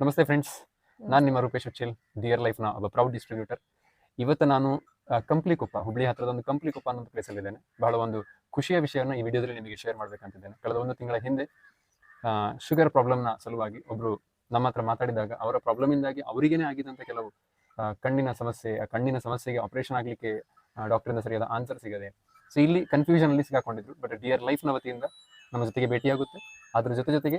ನಮಸ್ತೆ ಫ್ರೆಂಡ್ಸ್ ನಾನು ನಿಮ್ಮ ರೂಪೇಶ್ ಉಚ್ಚಿಲ್ ಡಿಯರ್ ಲೈಫ್ನ ಒಬ್ಬ ಪ್ರೌಡ್ ಡಿಸ್ಟ್ರಿಬ್ಯೂಟರ್ ಇವತ್ತು ನಾನು ಕಂಪ್ಲಿ ಕಂಪ್ಲಿಕೊಪ್ಪ ಹುಬ್ಳಿ ಹತ್ರದ ಒಂದು ಕಂಪ್ಲಿಕೊಪ್ಪ ಅನ್ನೋ ಪ್ಲೇಸಲ್ಲಿ ಇದ್ದೇನೆ. ಬಹಳ ಒಂದು ಖುಷಿಯ ವಿಷಯವನ್ನು ಈ ವಿಡಿಯೋದಲ್ಲಿ ನಿಮಗೆ ಶೇರ್ ಮಾಡಬೇಕಂತಿದ್ದೇನೆ. ಕಳೆದ ಒಂದು ತಿಂಗಳ ಹಿಂದೆ ಶುಗರ್ ಪ್ರಾಬ್ಲಮ್ನ ಸಲುವಾಗಿ ಒಬ್ರು ನಮ್ಮ ಹತ್ರ ಮಾತಾಡಿದಾಗ ಅವರ ಪ್ರಾಬ್ಲಮಿಂದಾಗಿ ಅವರಿಗೇನೆ ಆಗಿದಂಥ ಕೆಲವು ಕಣ್ಣಿನ ಸಮಸ್ಯೆ ಆ ಕಣ್ಣಿನ ಸಮಸ್ಯೆಗೆ ಆಪರೇಷನ್ ಆಗಲಿಕ್ಕೆ ಡಾಕ್ಟರಿಂದ ಸರಿಯಾದ ಆನ್ಸರ್ ಸಿಗದೆ. ಸೊ ಇಲ್ಲಿ ಕನ್ಫ್ಯೂಷನ್ ಅಲ್ಲಿ ಸಿಗಾಕೊಂಡಿದ್ರು. ಬಟ್ ಡಿಯರ್ ಲೈಫ್ನ ವತಿಯಿಂದ ನಮ್ಮ ಜೊತೆಗೆ ಭೇಟಿಯಾಗುತ್ತೆ. ಅದ್ರ ಜೊತೆ ಜೊತೆಗೆ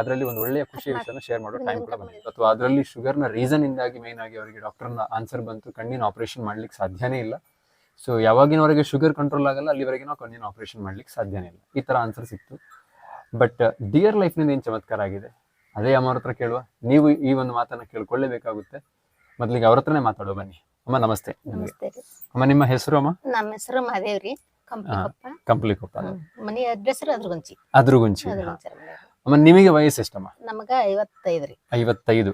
ಅದರಲ್ಲಿ ಒಂದು ಒಳ್ಳೆಯ ಖುಷಿಯ ವಿಷಯನ ಶೇರ್ ಮಾಡೋ ಟೈಮ್ ಕೂಡ ಬಂದಿತ್ತು ಅಥವಾ ಅದರಲ್ಲಿ ಶುಗರ್ನ ರೀಸನ್ ಇಂದಾಗಿ ಮೇನ್ ಆಗಿ ಅವರಿಗೆ ಡಾಕ್ಟರ್ನ ಆನ್ಸರ್ ಬಂತು. ಕಣ್ಣಿನ ಆಪರೇಷನ್ ಮಾಡ್ಲಿಕ್ಕೆ ಸಾಧ್ಯನೇ ಇಲ್ಲ. ಸೊ ಯಾವಾಗಿನವರೆಗೆ ಶುಗರ್ ಕಂಟ್ರೋಲ್ ಆಗಲ್ಲ ಅಲ್ಲಿವರೆಗೆ ನಾವು ಕಣ್ಣಿನ ಆಪರೇಷನ್ ಮಾಡ್ಲಿಕ್ಕೆ ಸಾಧ್ಯನೇ ಇಲ್ಲ. ಈ ತರ ಆನ್ಸರ್ ಸಿಕ್ತು. ಬಟ್ ಡಿಯರ್ ಲೈಫ್ನಿಂದ ಏನು ಚಮತ್ಕಾರ ಆಗಿದೆ? ಅದೇ ಅಮ್ಮವ್ರ ಹತ್ರ ಕೇಳುವ. ನೀವು ಈ ಒಂದು ಮಾತನ್ನ ಕೇಳ್ಕೊಳ್ಳೇಬೇಕಾಗುತ್ತೆ. ಮೊದಲಿಗೆ ಅವ್ರ ಹತ್ರನೇ ಮಾತಾಡೋ ಬನ್ನಿ. ಅಮ್ಮ ನಮಸ್ತೆ. ಅಮ್ಮ ನಿಮ್ಮ ಹೆಸರು ಅಮ್ಮ? ನಮ್ಮ ಹೆಸರು ಮಹಾದೇವ್ರಿ ಕಂಪ್ಲಿಕೊಪ್ಪ ಕಂಪ್ಲಿಕೊಪ್ಪ ಮನೆ ಅಡ್ರೆಸ್ ಅದ್ರಗುಂಚಿ. ಅದ್ರಗುಂಚಿ ನಿಮಗೆ ವಯಸ್ಸು ಎಷ್ಟಮ್ಮ? ನಮಗ ಐವತ್ತೈದು ರೀ. ಐವತ್ತೈದು.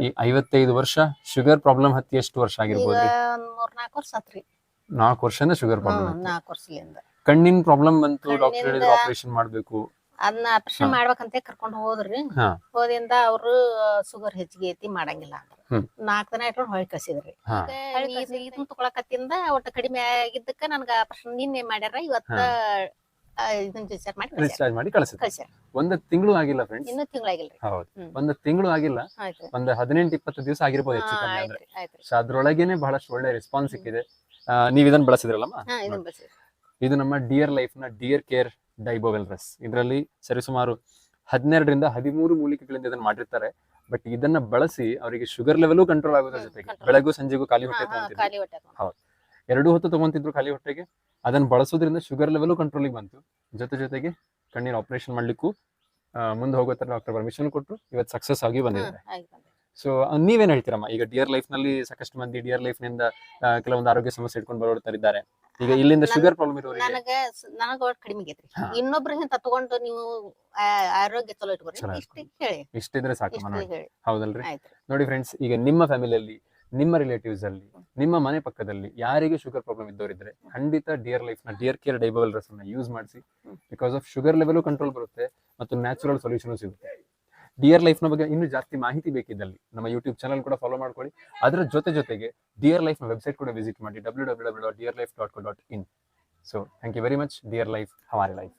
ಈ ಐವತ್ತೈದು ವರ್ಷ ಶುಗರ್ ಪ್ರಾಬ್ಲಮ್ ಹತ್ತಿ ಎಷ್ಟು ವರ್ಷ ಆಗಿರ್ಬೋದು ನಾಲ್ಕು ವರ್ಷ ಆತ್ರಿ ನಾಲ್ಕು ವರ್ಷನ ಶುಗರ್ ಪ್ರಾಬ್ಲಮ್ ನಾಲ್ಕು ವರ್ಷದಿಂದ. ಕಣ್ಣಿನ ಪ್ರಾಬ್ಲಮ್ ಬಂತು ಡಾಕ್ಟರ್ ಹೇಳಿದ್ರು ಆಪರೇಷನ್ ಮಾಡಬೇಕು. ಅದನ್ನ ಆಪರೇಷನ್ ಮಾಡ್ಬೇಕಂತ ಕರ್ಕೊಂಡು ಹೋದ್ರಿ. ಹೋದಿಂದ ಅವರು ಶುಗರ್ ಹೆಚ್ಚಿಗೆ ಐತಿ ಮಾಡಂಗಿಲ್ಲ ಹ್ಮ್. ನಾಲ್ಕ್ ದಿನ ಇಟ್ಕೊಂಡು ಹೊಳಿ ಕಸಿದ್ರಿ. ಇದನ್ನ ತಗೊಳಕತ್ತಿಂದ ಒಟ್ಟು ಕಡಿಮೆ ಆಗಿದ್ದಕ್ಕ ನನ್ಗ ಆಪರೇಷನ್ ನಿನ್ನೆ ಮಾಡ್ಯಾರ ಇವತ್ತ ಇದನ್ನ ಡಿಸ್ಚಾರ್ಜ್ ಮಾಡಿ. ಡಿಸ್ಚಾರ್ಜ್ ಮಾಡಿ ಕಳಿಸಿದ್ರು. ಕಳ್ಸ್ಯಾರ. ಒಂದು ತಿಂಗಳು ಆಗಿಲ್ಲ ಫ್ರೆಂಡ್ಸ್ ಇನ್ನೂ ತಿಂಗಳಾಗಿಲ್ರಿ ಹೌದು. ಹ್ಮ್. ಒಂದು ತಿಂಗಳು ಆಗಿಲ್ಲ. ಒಂದ್ ಒಂದು ಹದಿನೆಂಟು ಇಪ್ಪತ್ತು ದಿವಸ ಆಗಿರ್ಬೋದು ಹೆಚ್ಚು ಹಾ, ಕಮ್ಮಿ ಅಂದ್ರೆ. ಆಯ್ತ್ರಿ. ಆಯ್ತ್ರಿ ಸೊ ಅದ್ರೊಳಗೇನೆ ಬಹಳಷ್ಟು ಒಳ್ಳೆ ರೆಸ್ಪಾನ್ಸ್ ಸಿಕ್ಕಿದೆ. ಆ, ನೀವ್ ಇದನ್ನ ಬಳಸಿದ್ರಲ್ಲಮ್ಮ? ಹಾ ಇದನ್ನ ಬಳಸಿ ಇದು ನಮ್ಮ ಡಿಯರ್ ಲೈಫ್ನ ಡಿಯರ್ ಕೇರ್ ಡೈಬೋವೆಲ್ ರಸ್ ಇದರಲ್ಲಿ ಸರಿಸುಮಾರು ಹದಿನೆರಡರಿಂದ ಹದಿಮೂರು ಮೂಲಿಕೆಗಳಿಂದ ಇದನ್ನ ಮಾಡಿರ್ತಾರೆ. ಬಟ್ ಇದನ್ನ ಬಳಸಿ ಅವರಿಗೆ ಶುಗರ್ ಲೆವೆಲ್ ಕಂಟ್ರೋಲ್ ಆಗೋದ್ರ ಜೊತೆಗೆ. ಬೆಳಗೂ ಸಂಜೆಗೂ ಖಾಲಿ ಹೊಟ್ಟೆ ಹೌದು ಖಾಲಿ ಹೊಟ್ಟೆ ತಗೊಂಡು. ಎರಡು ಹೊತ್ತು ತಗೊಂತಿದ್ರು ಖಾಲಿ ಹೊಟ್ಟೆಗೆ. ಅದನ್ನ ಬಳಸೋದ್ರಿಂದ ಶುಗರ್ ಲೆವೆಲ್ ಕಂಟ್ರೋಲಿಗೆ ಬಂತು. ಜೊತೆ ಜೊತೆಗೆ ಕಣ್ಣಿನ ಆಪರೇಷನ್ ಮಾಡ್ಲಿಕ್ಕೂ ಮುಂದೆ ಹೋಗೋ ತರ ಡಾಕ್ಟರ್ ಪರ್ಮಿಷನ್ ಕೊಟ್ಟರು ಇವತ್ತು ಸಕ್ಸಸ್ ಆಗಿ ಬಂದಿದ್ದಾರೆ. ಸೊ ನೀವೇನು ಹೇಳ್ತೀರಮ್ಮ? ಈಗ ಡಿಯರ್ ಲೈಫ್ನಲ್ಲಿ ಸಾಕಷ್ಟು ಮಂದಿ ಡಿಯರ್ ಲೈಫ್ನಿಂದ ಕೆಲವೊಂದು ಆರೋಗ್ಯ ಸಮಸ್ಯೆ ಇಟ್ಕೊಂಡು ಬರೋರ್ತಾರೆ ಈಗ ಇಲ್ಲಿಂದ ಶುಗರ್ ಪ್ರಾಬ್ಲಮ್ ಇರೋರಿಗೆ ನನಗೆ ನನಗೆ ಒಟ್ಟು ಕಡಿಮೆ ಆಗೈತ್ರಿ. ತಗೊಂಡು ನೀವು ಆರೋಗ್ಯ ಚಲೋ ಇಟ್ಕೊರಿ ಚಲೋ ಇಷ್ಟೇ ಹೇಳಿ. ಇಷ್ಟಿದ್ರೆ ಸಾಕು ಹೌದಲ್ರಿ? ನೋಡಿ ಫ್ರೆಂಡ್ಸ್ ಈಗ ನಿಮ್ಮ ಫ್ಯಾಮಿಲಿಯಲ್ಲಿ ನಿಮ್ಮ ರಿಲೇಟಿವ್ಸ್ ಅಲ್ಲಿ ನಿಮ್ಮ ಮನೆ ಪಕ್ಕದಲ್ಲಿ ಯಾರಿಗೆ ಶುಗರ್ ಪ್ರಾಬ್ಲಮ್ ಇದ್ದವರಿದ್ರೆ ಖಂಡಿತ ಡಿಯರ್ ಲೈಫ್ನ ಡಿಯರ್ ಕೇರ್ ಡೈಬಲ್ ರಸ್ ಯೂಸ್ ಮಾಡಿಸಿ. Because of sugar level control ಬರುತ್ತೆ ಮತ್ತು ನ್ಯಾಚುರಲ್ ಸೊಲ್ಯೂಷನ್ ಸಿಗುತ್ತೆ. ಡಿಯರ್ ಲೈಫ್ನ ಬಗ್ಗೆ ಇನ್ನೂ ಜಾಸ್ತಿ ಮಾಹಿತಿ ಬೇಕಿದ್ದಲ್ಲಿ ನಮ್ಮ ಯೂಟ್ಯೂಬ್ ಚಾನಲ್ ಕೂಡ ಫಾಲೋ ಮಾಡ್ಕೊಳ್ಳಿ. ಅದರ ಜೊತೆ ಜೊತೆಗೆ ಡಿಯರ್ ಲೈಫ್ನ ವೆಬ್ಸೈಟ್ ಕೂಡ ವಿಸಿಟ್ ಮಾಡಿ W W W dot dear life dot co dot in so thank you very much dear life ಹವಾರಿ life